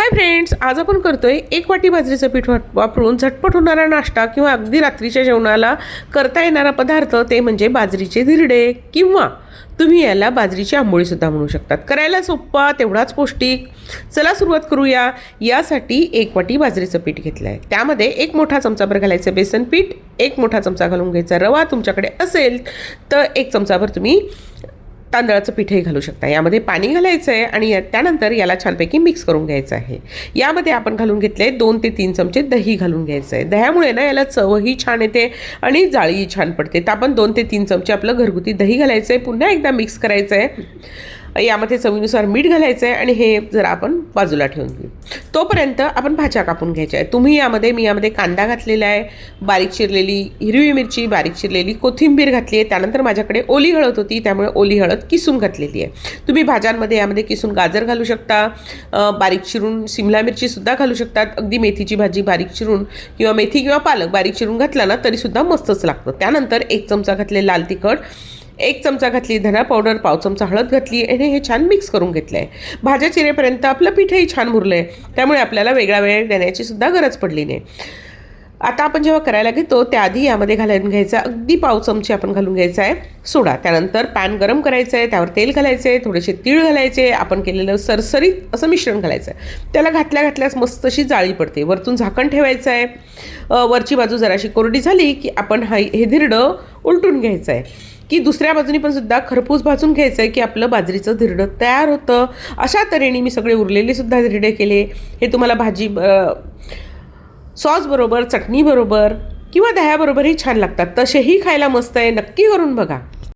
Hi friends आज आपण करतोय एक वाटी बाजरीचं पीठ वाप- वापरून झटपट होणारा नाश्ता किंवा अगदी रात्रीच्या जेवणाला करता येणारा पदार्थ ते म्हणजे बाजरीचे धिरडे किंवा तुम्ही याला बाजरीची आंबोळीसुद्धा म्हणू शकतात. करायला सोप्पा तेवढाच पौष्टिक. चला सुरुवात करूया. यासाठी एक वाटी बाजरीचं पीठ घेतलं आहे त्यामध्ये एक मोठा चमचाभर घालायचं बेसन पीठ एक मोठा चमचा घालून घ्यायचा रवा तुमच्याकडे असेल तर एक चमचाभर तुम्ही तांदळाचं पीठही घालू शकता. यामध्ये पाणी घालायचं आहे आणि त्यानंतर याला छानपैकी मिक्स करून घ्यायचं आहे. यामध्ये आपण घालून घेतले दोन ते तीन चमचे दही घालून घ्यायचं आहे दह्यामुळे ना याला चवही छान येते आणि जाळीही छान पडते. तर आपण दोन ते तीन चमचे आपलं घरगुती दही घालायचं आहे पुन्हा एकदा मिक्स करायचं आहे यामध्ये चवीनुसार मीठ घालायचं आहे आणि हे जरा आपण बाजूला ठेवून घेऊ. तोपर्यंत आपण भाज्या कापून घ्यायच्या आहे तुम्ही यामध्ये मी यामध्ये कांदा घातलेला आहे बारीक चिरलेली हिरवी मिरची बारीक चिरलेली कोथिंबीर घातली आहे. त्यानंतर माझ्याकडे ओली हळद होती त्यामुळे ओली हळद किसून घातलेली आहे. तुम्ही भाज्यांमध्ये यामध्ये किसून गाजर घालू शकता बारीक चिरून सिमला मिरचीसुद्धा घालू शकतात. अगदी मेथीची भाजी बारीक चिरून किंवा मेथी किंवा पालक बारीक चिरून घातला ना तरीसुद्धा मस्तच लागतं. त्यानंतर एक चमचा घातले लाल तिखट एक चमचा घातली धना पावडर पाव चमचा हळद घातली आणि हे छान मिक्स करून घेतलं आहे भाज्या चिरेपर्यंत आपलं पीठही छान मुरलं आहे त्यामुळे आपल्याला वेगळा वेळ देण्याची सुद्धा गरज पडली नाही. आता आपण जेव्हा करायला घेतो त्याआधी यामध्ये घालून घ्यायचा अगदी पाव चमचे आपण घालून घ्यायचा आहे. सोडा. त्यानंतर पॅन गरम करायचं आहे त्यावर तेल घालायचं आहे थोडेसे तीळ घालायचे आपण केलेलं सरसरीत असं मिश्रण घालायचं आहे त्याला घातल्या घातल्यास मस्त अशी जाळी पडते. वरतून झाकण ठेवायचं आहे वरची बाजू जराशी कोरडी झाली की आपण हा हे धिरडं उलटून घ्यायचं आहे की दुसऱ्या बाजूनी पण सुद्धा खरपूस भाजून घ्यायचं आहे की आपलं बाजरीचं धिरडं तयार होतं. अशा तऱ्हेने मी सगळे उरलेले सुद्धा धिरडे केले. हे तुम्हाला भाजी सॉसबरोबर चटणीबरोबर किंवा दह्याबरोबरही छान लागतात. तसेही खायला मस्त आहे. नक्की करून बघा.